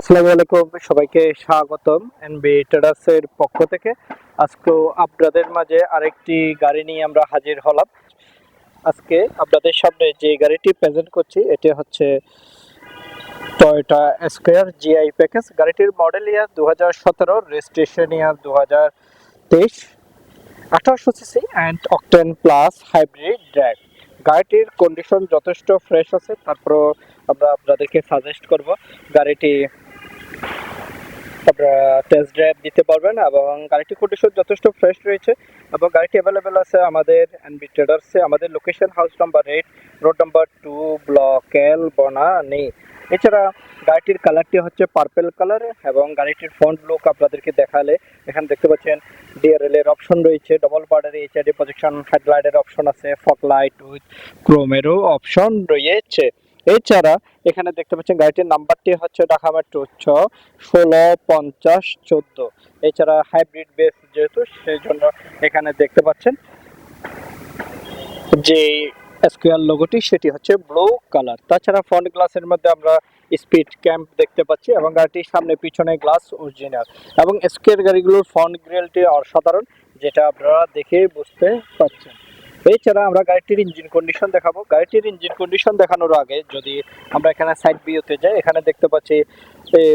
আসসালামু আলাইকুম, সবাইকে স্বাগতম এনবি ট্রেডার্সের পক্ষ থেকে। আজকে আপনাদের মাঝে আরেকটি গাড়ি নিয়ে আমরা হাজির হলাম। আজকে আপনাদের সামনে যে গাড়িটি প্রেজেন্ট করছি, এটি হচ্ছে টয়োটা স্কোয়ার জিআই প্যাকেজ গাড়িটির মডেল ইয়ার দু হাজার সতেরো রেজিস্ট্রেশন ইয়ার দু হাজার তেইশ। আঠারোশো CC and octane plus hybrid drive গাড়িটির কন্ডিশন যথেষ্ট ফ্রেশ আছে, তারপরও আমরা আপনাদেরকে সাজেস্ট করব গাড়িটি আপনারা টেস্ট ড্রাইভ দিতে পারবেন এবং গাড়িটির কন্ডিশন যথেষ্ট ফ্রেশ রয়েছে এবং গাড়িটি অ্যাভেলেবেল আছে আমাদের এনবি ট্রেডার্সে আমাদের location house number eight road number two block L Banani এছাড়া গাড়িটির কালারটি হচ্ছে পার্পেল কালার এবং গাড়িটির ফ্রন্ট লুক আপনাদেরকে দেখালে এখানে দেখতে পাচ্ছেন ডিআরএল এর অপশন রয়েছে ডবল বার্ডার এইচআইডি প্রজেকশন হেডলাইটের অপশন আছে ফক লাইট উইথ ক্রোমেরও অপশন রয়েছে। এছাড়া এখানে দেখতে পাচ্ছেন গাড়িটির নাম্বারটি হচ্ছে ঢাকা মেট্রো ছ ষোলো পঞ্চাশ চোদ্দ। এছাড়া হাইব্রিড বেস যেহেতু সেই জন্য এখানে দেখতে পাচ্ছেন যে স্কোয়ার লোগোটি সেটি হচ্ছে ব্লু কালার তাছাড়া ফ্রন্ট গ্লাসের মধ্যে আমরা স্পিড ক্যাম্প দেখতে পাচ্ছি এবং গাড়িটির সামনে পিছনে গ্লাস অরিজিনাল এবং স্কোয়ার গাড়িগুলোর ফ্রন্ট গ্রিলটি অসাধারণ, যেটা আপনারা দেখে বুঝতে পারছেন। এছাড়া আমরা গাড়িটির ইঞ্জিন কন্ডিশন দেখাবো। গাড়িটির ইঞ্জিন কন্ডিশন দেখানোর আগে যদি আমরা এখানে সাইড ভিউতে যাই, এখানে দেখতে পাচ্ছি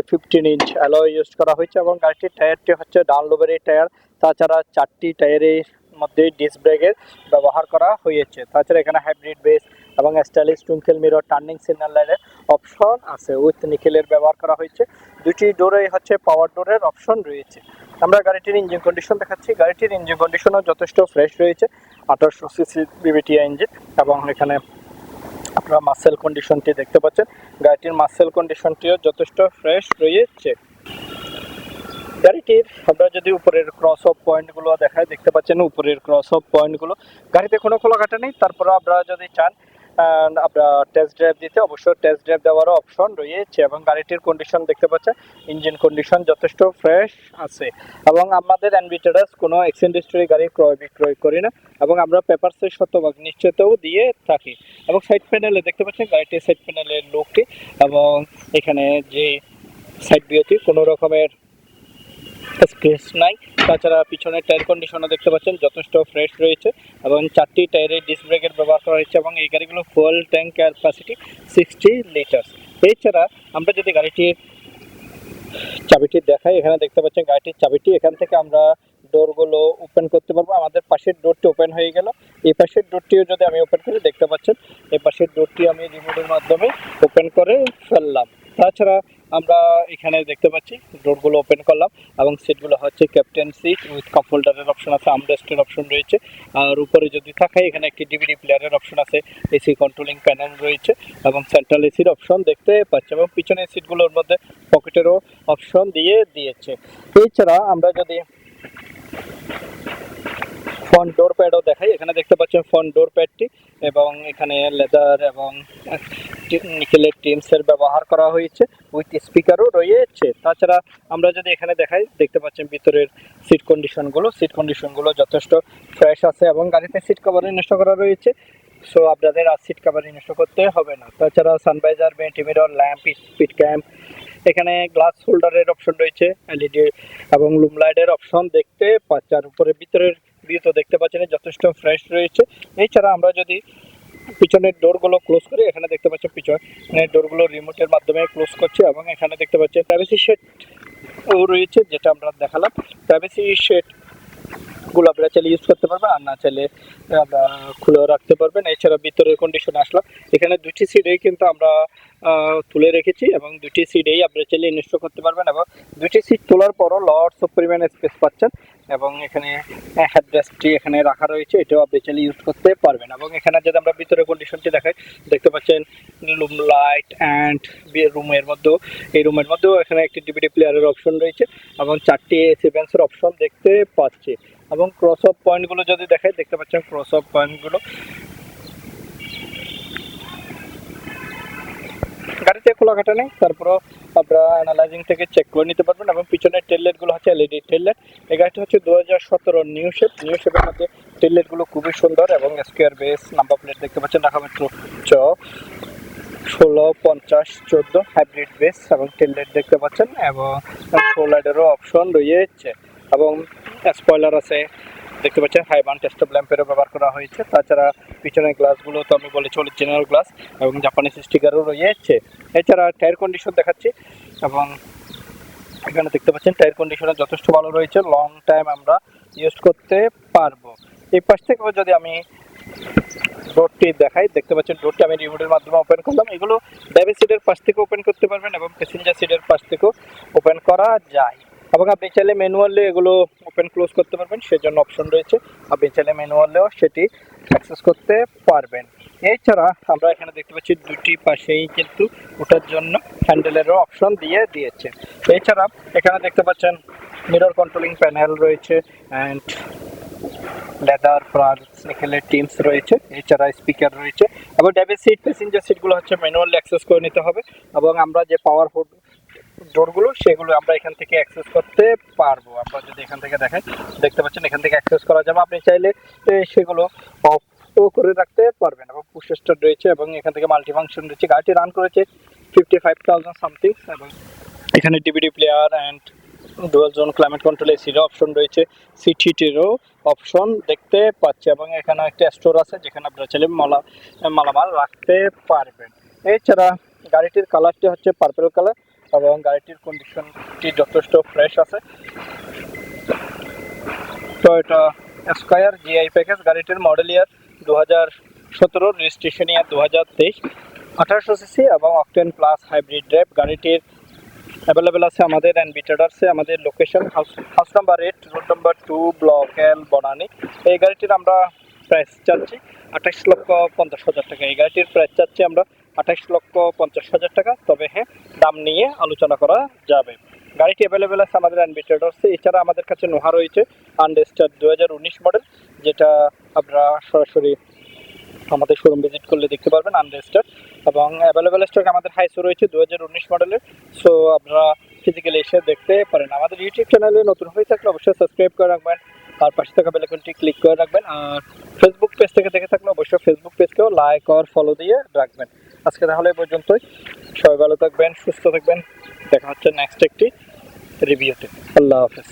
ফিফটিন ইঞ্চ অ্যালয় ইউজ করা হয়েছে এবং গাড়িটির টায়ারটি হচ্ছে ডানলোবের টায়ার তাছাড়া চারটি টায়ারের মধ্যে ডিস্ক ব্রেকের ব্যবহার করা হয়েছে। তাছাড়া এখানে হাইব্রিড বেস এবং স্টাইলিশ টুঙ্কেল মিরর টার্নিং সিগন্যাল লাইনের অপশন আছে। উইথ নিকেলের ব্যবহার করা হয়েছে। দুটি ডোরে হচ্ছে পাওয়ার ডোরের অপশন রয়েছে। আমরা গাড়িটির ইঞ্জিন কন্ডিশন দেখাচ্ছি। গাড়িটির ইঞ্জিন কন্ডিশনও যথেষ্ট ফ্রেশ রয়েছে। আঠারোশো সিসি বিবিটিআই ইঞ্জিন এবং এখানে আপনারা মাসেল কন্ডিশনটি দেখতে পাচ্ছেন। গাড়িটির মাসেল কন্ডিশনটিও যথেষ্ট ফ্রেশ রয়েছে। গাড়িটির আমরা যদি উপরের ক্রস অফ পয়েন্টগুলো দেখায় দেখতে পাচ্ছেন উপরের ক্রস অফ পয়েন্টগুলো গাড়িতে কোনো খোলা খোলাঘাটা নেই। তারপরে আপনারা যদি চান আপনারা টেস্ট ড্রাইভ দিতে, অবশ্যই টেস্ট ড্রাইভ দেওয়ারও অপশন রয়েছে এবং গাড়িটির কন্ডিশন দেখতে পাচ্ছেন। ইঞ্জিন কন্ডিশন যথেষ্ট ফ্রেশ আছে। এবং আমাদের অ্যানবিটারাস কোনো এক্সচেঞ্জ হিস্টোরি গাড়ি ক্রয় বিক্রয় করি না এবং আমরা পেপারসের শতভাগ নিশ্চিতও দিয়ে থাকি। এবং সাইড প্যানেলে দেখতে পাচ্ছেন গাড়িটির সাইড প্যানেলের লুকটি এবং এখানে যে সাইড ভিউটি কোনো রকমের স্ক্রেচ নাই। তাছাড়া পিছনের টায়ার কন্ডিশনও দেখতে পাচ্ছেন, যথেষ্ট ফ্রেশ রয়েছে এবং চারটি টায়ারের ডিস্ক ব্রেকের ব্যবহার করা হয়েছে এবং এই গাড়িগুলো fuel tank capacity sixty litre এছাড়া আমরা যদি গাড়িটির চাবিটি দেখাই, এখানে দেখতে পাচ্ছেন গাড়িটির চাবিটি, এখান থেকে আমরা ডোরগুলো ওপেন করতে পারব। আমাদের পাশের ডোরটি ওপেন হয়ে গেল। এই পাশের ডোরটিও যদি আমি ওপেন করি, দেখতে পাচ্ছেন এই পাশের ডোরটি আমি রিমোটের মাধ্যমে ওপেন করে ফেললাম। তাছাড়া আমরা এখানে দেখতে পাচ্ছি ডোরগুলো ওপেন করলাম। এবং সিটগুলো হচ্ছে ক্যাপ্টেন সিট উইথ কাপ হোল্ডারের অপশন আছে আমরেস্টের অপশন রয়েছে। আর উপরে যদি তাকাই, এখানে একটি ডিভিডি প্লেয়ারের অপশন আছে এসি কন্ট্রোলিং প্যানেল রয়েছে এবং সেন্ট্রাল এসির অপশন দেখতে পাচ্ছি এবং পিছনের সিটগুলোর মধ্যে পকেটেরও অপশন দিয়ে দিয়েছে। এছাড়া আমরা যদি ফ্রন্ট ডোর প্যাডও দেখাই, এখানে দেখতে পাচ্ছেন ফ্রন্ট ডোর প্যাডটি এবং এখানে লেদার এবং নিকেলের টিমসের ব্যবহার করা হয়েছে উইথ স্পিকারও রয়েছে। তাছাড়া আমরা যদি এখানে দেখাই, দেখতে পাচ্ছেন ভিতরের সিট কন্ডিশনগুলো সিট কন্ডিশনগুলো যথেষ্ট ফ্রেশ আছে এবং গাড়িতে সিট কভার ইনস্ট করা রয়েছে। সো আপনাদের আর সিট কভার ইনস্ট করতে হবে না। তাছাড়া sun visor vanity mirror lamp speed camp এখানে গ্লাস হোল্ডারের অপশন রয়েছে এলইডি এবং লুম লাইটের অপশন দেখতে পাচ্ছি আর উপরে ভিতরের ভিউ তো দেখতে পাচ্ছেন, যথেষ্ট ফ্রেশ রয়েছে। এছাড়া আমরা যদি পিছনের ডোরগুলো ক্লোজ করে এখানে দেখতে পাচ্ছেন পিছনের ডোরগুলো রিমোটের মাধ্যমে ক্লোজ করছে এবং এখানে দেখতে পাচ্ছেন প্রাইভেসি শেড রয়েছে যেটা আমরা দেখালাম। প্রাইভেসি শেড গুলো চাইলে ইউজ করতে পারবেন আর না চাইলে আপনারা খুলেও রাখতে পারবেন এছাড়া ভিতরের কন্ডিশন আসলো এখানে দুটি সিটেই কিন্তু আমরা তুলে রেখেছি এবং দুটি সিটেই আপনারা চাইলে ইনস্টল করতে পারবেন এবং দুটি সিট তোলার পরও লটস অফ পরিমাণে স্পেস পাচ্ছেন এবং এখানে হ্যাডরেস্টটি এখানে রাখা রয়েছে, এটাও আপনি চাইলে ইউজ করতে পারবেন। এবং এখানে যদি আমরা ভিতরের কন্ডিশনটি দেখাই, দেখতে পাচ্ছেন লুম লাইট অ্যান্ড রুমের মধ্যেও, এই রুমের মধ্যেও এখানে একটি ডিভিডি প্লেয়ারের অপশন রয়েছে এবং চারটি সেভেন্সের অপশন দেখতে পাচ্ছি। এবং ক্রস অফ পয়েন্টগুলো যদি দেখাই, দেখতে পাচ্ছেন ক্রস অফ পয়েন্টগুলো গাড়িতে খোলাঘাটা নেই। তারপরও আপনারা অ্যানালাইজিং থেকে চেক করে নিতে পারবেন এবং পিছনের টেললেটগুলো হচ্ছে এলইডি টেললেট এই গাড়িটা হচ্ছে দু হাজার সতেরো নিউ শেপ নিউ শেপের মধ্যে টেললেটগুলো খুবই সুন্দর এবং স্কোয়ার বেস নাম্বার প্লেট দেখতে পাচ্ছেন ঢাকা মেট্রো চ ষোলো, পঞ্চাশ, চোদ্দ হাইব্রিড বেস এবং টেললেট দেখতে পাচ্ছেন এবং শো লাইটেরও অপশন রয়েছে। এবং স্পয়লার আছে। দেখতে পাচ্ছেন হাই হাইবান টেস্টপ ল্যাম্পেরও ব্যবহার করা হয়েছে। তাছাড়া পিছনের গ্লাসগুলো তো আমি বলেছি অরিজিনাল গ্লাস এবং জাপানিজ স্টিকারও রয়েছে। এছাড়া টায়ার কন্ডিশন দেখাচ্ছি এবং এখানে দেখতে পাচ্ছেন টায়ার কন্ডিশনে যথেষ্ট ভালো রয়েছে। লং টাইম আমরা ইউজ করতে পারব। এই পাশ থেকেও যদি আমি ডোরটি দেখাই, দেখতে পাচ্ছেন ডোরটি আমি রিমোটের মাধ্যমে ওপেন করলাম। এগুলো ড্রাইভার সিটের পাশ থেকে ওপেন করতে পারবেন এবং প্যাসেঞ্জার সিটের পাশ থেকেও ওপেন করা যায়। এবং আপনি চাইলে ম্যানুয়ালি এগুলো ওপেন ক্লোজ করতে পারবেন, সেজন্য অপশন রয়েছে। আপনি চাইলে ম্যানুয়ালেও সেটি অ্যাক্সেস করতে পারবেন। এছাড়া আমরা এখানে দেখতে পাচ্ছি দুটি পাশেই কিন্তু ওঠার জন্য হ্যান্ডেলেরও অপশন দিয়ে দিয়েছে। এছাড়া এখানে দেখতে পাচ্ছেন মিরর কন্ট্রোলিং প্যানেল রয়েছে অ্যান্ড লেদার প্লাস নিকেলের টিমস রয়েছে। এছাড়া স্পিকার রয়েছে। এবং ড্রাইভার সিট প্যাসেঞ্জার সিটগুলো হচ্ছে ম্যানুয়ালি অ্যাক্সেস করে নিতে হবে। এবং আমরা যে পাওয়ার ফুড ডোরগুলো, সেগুলো আমরা এখান থেকে অ্যাক্সেস করতে পারব। আমরা যদি এখান থেকে দেখেন, দেখতে পাচ্ছেন এখান থেকে অ্যাক্সেস করা যাবে। আপনি চাইলে সেগুলো অফ করে রাখতে পারবেন এবং পুশ স্টার্ট রয়েছে এবং এখান থেকে মাল্টি ফাংশন রয়েছে। গাড়িটি রান করেছে ফিফটি ফাইভ থাউজেন্ড সামথিং এবং এখানে DVD player and dual zone climate control এসিরও option রয়েছে। সিটিটিরও অপশন দেখতে পাচ্ছি এবং এখানে একটা স্টোর আছে যেখানে আপনারা চাইলে মালা, মালামাল রাখতে পারবেন। এছাড়া গাড়িটির কালারটি হচ্ছে পার্পেল কালার এবং গাড়িটির কন্ডিশনটি যথেষ্ট ফ্রেশ আছে। টয়োটা স্কয়ার জিআই প্যাকেজ গাড়িটির মডেল ইয়ার দু হাজার সতেরো রেজিস্ট্রেশন ইয়ার দু হাজার তেইশ। আঠারোশো সিসি এবং অকটেন প্লাস হাইব্রিড ড্রাইভ গাড়িটির অ্যাভেলেবেল আছে আমাদের অ্যান্ড বিটাডার্সে আমাদের location house house number eight road number two block L Banani এই গাড়িটির আমরা প্রাইস চাচ্ছি আঠাশ লক্ষ পঞ্চাশ হাজার টাকা। এই গাড়িটির প্রাইস চাচ্ছি আমরা আঠাশ লক্ষ পঞ্চাশ হাজার টাকা। তবে হ্যাঁ দাম নিয়ে আলোচনা করা যাবে। গাড়িটি অ্যাভেলেবেল আছে আমাদের অ্যান্ড বিটাডার্সে এছাড়া আমাদের কাছে নোহা রয়েছে আনডেস্টার দু হাজার উনিশ মডেল যেটা আপনারা সরাসরি আমাদের শোরুম ভিজিট করলে দেখতে পারবেন আনরেজিস্টার এবং অ্যাভেলেবেল স্টক আমাদের হাইসো রয়েছে দু হাজার উনিশ মডেলের সো আপনারা ফিজিক্যালি এসে দেখতে পারেন। আমাদের ইউটিউব চ্যানেলে নতুন হয়ে থাকলে অবশ্যই সাবস্ক্রাইব করে রাখবেন। তার পাশে থাকা বেলাইকনটি ক্লিক করে রাখবেন। আর ফেসবুক পেজ থেকে দেখে থাকলে অবশ্যই ফেসবুক পেজকেও লাইক আর ফলো দিয়ে রাখবেন। আজকে তাহলে এই পর্যন্তই। সবাই ভালো থাকবেন, সুস্থ থাকবেন। দেখা হচ্ছে নেক্সট একটি রিভিউতে আল্লাহ হাফেজ।